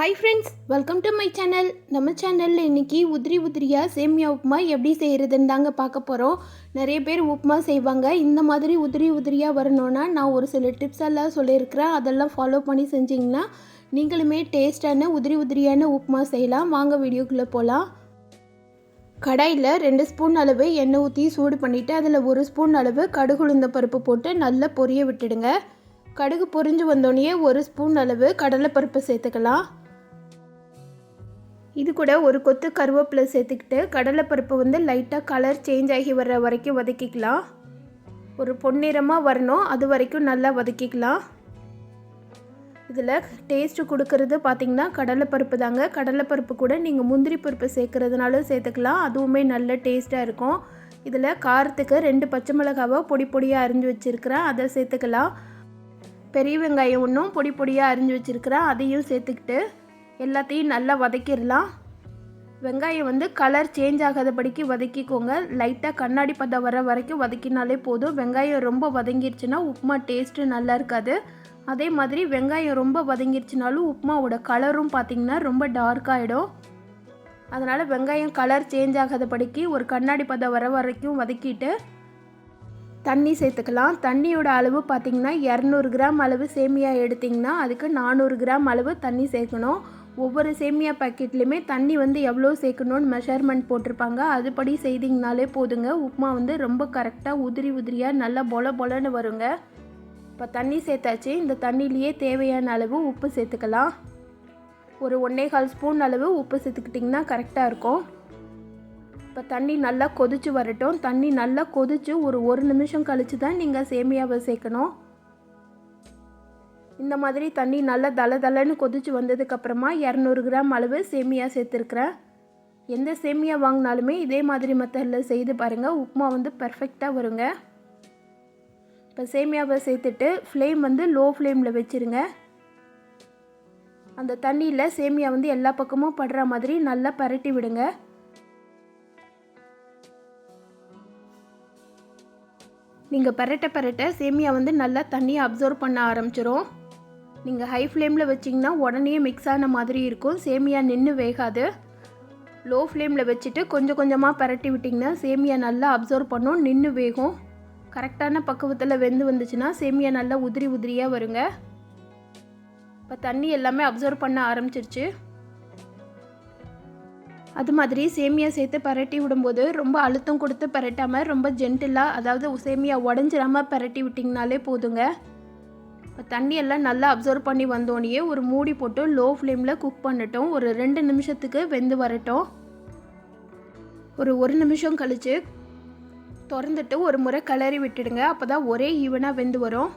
Hi friends welcome to my channel நம்ம சேனலில் இன்றைக்கி உதிரி உதிரியாக சேமியா உப்புமா எப்படி செய்கிறதுன்னு தாங்க பார்க்க போகிறோம் நிறைய பேர் உப்புமா செய்வாங்க. இந்த மாதிரி உதிரி உதிரியாக வரணும்னா நான் ஒரு சில டிப்ஸ் எல்லாம் சொல்லியிருக்கிறேன். அதெல்லாம் ஃபாலோ பண்ணி செஞ்சிங்கன்னா நீங்களுமே டேஸ்டான உதிரி உதிரியான உப்புமா செய்யலாம். வாங்க வீடியோக்குள்ளே போகலாம் கடாயில் ரெண்டு ஸ்பூன் அளவு எண்ணெய் ஊற்றி சூடு பண்ணிவிட்டு அதில் ஒரு ஸ்பூன் அளவு கடுகு உளுந்த பருப்பு போட்டு நல்லா பொரிய விட்டுடுங்க. கடுகு பொரிஞ்சு வந்தோடனே ஒரு ஸ்பூன் அளவு கடலைப்பருப்பு சேர்த்துக்கலாம். இது கூட ஒரு கொத்து கருவேப்பிலை சேர்த்துக்கிட்டு கடலைப்பருப்பு வந்து லைட்டாக கலர் சேஞ்ச் ஆகி வர்ற வரைக்கும் வதக்கிக்கலாம். ஒரு பொன்னிறமாக வரணும் அது வரைக்கும் நல்லா வதக்கிக்கலாம். இதில் டேஸ்ட்டு கொடுக்கறது பார்த்திங்கன்னா கடலைப்பருப்பு தாங்க. கடலைப்பருப்பு கூட நீங்கள் முந்திரி பருப்பு சேர்க்குறதுனாலும் சேர்த்துக்கலாம். அதுவுமே நல்ல டேஸ்ட்டாக இருக்கும். இதில் காரத்துக்கு ரெண்டு பச்சை மிளகாவை பொடி பொடியாக அரிஞ்சு வச்சுருக்கிறேன். அதை சேர்த்துக்கலாம். பெரிய வெங்காயம் ஒன்றும் பொடி பொடியாக அரிஞ்சு வச்சுருக்கிறேன். அதையும் சேர்த்துக்கிட்டு எல்லாத்தையும் நல்லா வதக்கிடலாம். வெங்காயம் வந்து கலர் சேஞ்ச் ஆகாதபடிக்கு வதக்கிக்கோங்க. லைட்டாக கண்ணாடி பதம் வர வரைக்கும் வதக்கினாலே போதும். வெங்காயம் ரொம்ப வதங்கிருச்சுன்னா உப்புமா டேஸ்ட்டு நல்லா இருக்காது. அதே மாதிரி வெங்காயம் ரொம்ப வதங்கிருச்சுனாலும் உப்புமாவோட கலரும் பார்த்திங்கன்னா ரொம்ப டார்க் ஆகிடும் அதனால் வெங்காயம் கலர் சேஞ்ச் ஆகாதபடிக்கு ஒரு கண்ணாடி பதம் வர வரைக்கும் வதக்கிட்டு தண்ணி சேர்த்துக்கலாம். தண்ணியோட அளவு பார்த்திங்கன்னா இரநூறு கிராம் அளவு சேமியா எடுத்திங்கன்னா அதுக்கு நானூறு கிராம் அளவு தண்ணி சேர்க்கணும். ஒவ்வொரு சேமியா பாக்கெட்லேயுமே தண்ணி வந்து எவ்வளோ சேர்க்கணும்னு மெஷர்மெண்ட் போட்டிருப்பாங்க. அதுபடி செய்திங்கனாலே போதுங்க. உப்புமா வந்து ரொம்ப கரெக்டாக உதிரி உதிரியாக நல்லா பொல பொலன்னு வருங்க. இப்போ தண்ணி சேர்த்தாச்சு இந்த தண்ணியிலையே தேவையான அளவு உப்பு சேர்த்துக்கலாம் ஒரு ஒன்றே கால் ஸ்பூன் அளவு உப்பு சேர்த்துக்கிட்டிங்கன்னா கரெக்டாக இருக்கும். இப்போ தண்ணி நல்லா கொதிச்சு வரட்டும். தண்ணி நல்லா கொதிச்சு ஒரு ஒரு நிமிஷம் கழித்து தான் நீங்கள் சேமியாவை சேர்க்கணும் இந்த மாதிரி தண்ணி நல்லா தள தளன்னு கொதிச்சு வந்ததுக்கப்புறமா இரநூறு கிராம் அளவு சேமியா சேர்த்துருக்குறேன். எந்த சேமியா வாங்கினாலுமே இதே மாதிரி மெத்தடில் செய்து பாருங்கள் உப்புமா வந்து பர்ஃபெக்டாக வருங்க. இப்போ சேமியாவை சேர்த்துட்டு ஃப்ளேம் வந்து லோ ஃப்ளேமில் வச்சுருங்க. அந்த தண்ணியில் சேமியா வந்து எல்லா பக்கமும் படுற மாதிரி நல்லா பரட்டி விடுங்க. நீங்கள் பரட்ட பரட்ட சேமியா வந்து நல்லா தண்ணியை அப்சர்வ் பண்ண ஆரம்பிச்சிரும். நீங்கள் ஹை ஃப்ளேமில் வச்சிங்கன்னா உடனே மிக்ஸ் ஆன மாதிரி இருக்கும். சேமியா நின்று வேகாது. லோ ஃப்ளேமில் வச்சுட்டு கொஞ்சம் கொஞ்சமாக பரட்டி விட்டிங்கன்னா சேமியா நல்லா அப்சர்வ் பண்ணும் நின்று வேகும். கரெக்டான பக்குவத்தில் வெந்து வந்துச்சுன்னா சேமியா நல்லா உதிரி உதிரியாக வருங்க. இப்போ தண்ணி எல்லாமே அப்சர்வ் பண்ண ஆரம்பிச்சிருச்சு. அது மாதிரி சேமியா சேர்த்து பரட்டி விடும்போது ரொம்ப அழுத்தம் கொடுத்து பரட்டாமல் ரொம்ப ஜென்டிலாக அதாவது சேமியா உடஞ்சிடாமல் பரட்டி விட்டிங்கனாலே போதுங்க. இப்போ தண்ணியெல்லாம் நல்லா அப்சர்வ் பண்ணி வந்தோடனே ஒரு மூடி போட்டு லோ ஃப்ளேமில் குக் பண்ணட்டும். ஒரு ரெண்டு நிமிஷத்துக்கு வெந்து வரட்டும். ஒரு ஒரு நிமிஷம் கழித்து திறந்துட்டு ஒரு முறை கிளறி விட்டுடுங்க. அப்போ தான் ஒரே ஈவனாக வெந்து வரும்.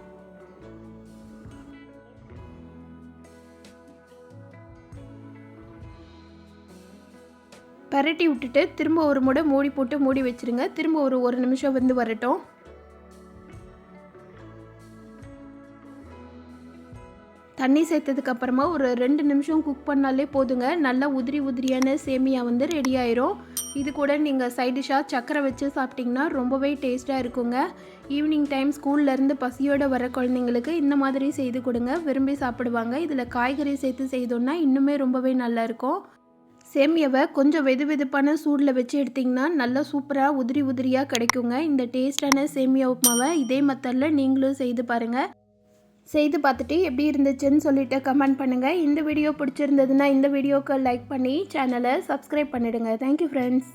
பரட்டி விட்டுட்டு திரும்ப ஒரு முறை மூடி போட்டு மூடி வச்சுருங்க. திரும்ப ஒரு ஒரு நிமிஷம் வந்து வரட்டும். தண்ணி சேர்த்ததுக்கு அப்புறமா ஒரு ரெண்டு நிமிஷம் குக் பண்ணாலே போதுங்க. நல்லா உதிரி உதிரியான சேமியா வந்து ரெடி ஆயிரும். இது கூட நீங்கள் சைடிஷாக சக்கரை வச்சு சாப்பிட்டிங்கன்னா ரொம்பவே டேஸ்ட்டாக இருக்குங்க. ஈவினிங் டைம் ஸ்கூல்லேருந்து பசியோடு வர குழந்தைங்களுக்கு இந்த மாதிரி செய்து கொடுங்க. விரும்பி சாப்பிடுவாங்க. இதில் காய்கறி சேர்த்து செய்தோன்னா இன்னுமே ரொம்பவே நல்லாயிருக்கும் சேமியாவை கொஞ்சம் வெது வெதுப்பான சூடில் வச்சு எடுத்திங்கன்னா நல்லா சூப்பராக உதிரி உதிரியாக கிடைக்குங்க. இந்த டேஸ்டான சேமியா உப்புமாவை இதே மெத்தடில் நீங்களும் செய்து பாருங்கள் செய்து பார்த்துட்டு எப்படி இருந்துச்சுன்னு சொல்லிட்டு கமெண்ட் பண்ணுங்கள் இந்த வீடியோ பிடிச்சிருந்ததுன்னா இந்த வீடியோக்கு லைக் பண்ணி சேனலை சப்ஸ்கிரைப் பண்ணிவிடுங்க தேங்க்யூ ஃப்ரெண்ட்ஸ்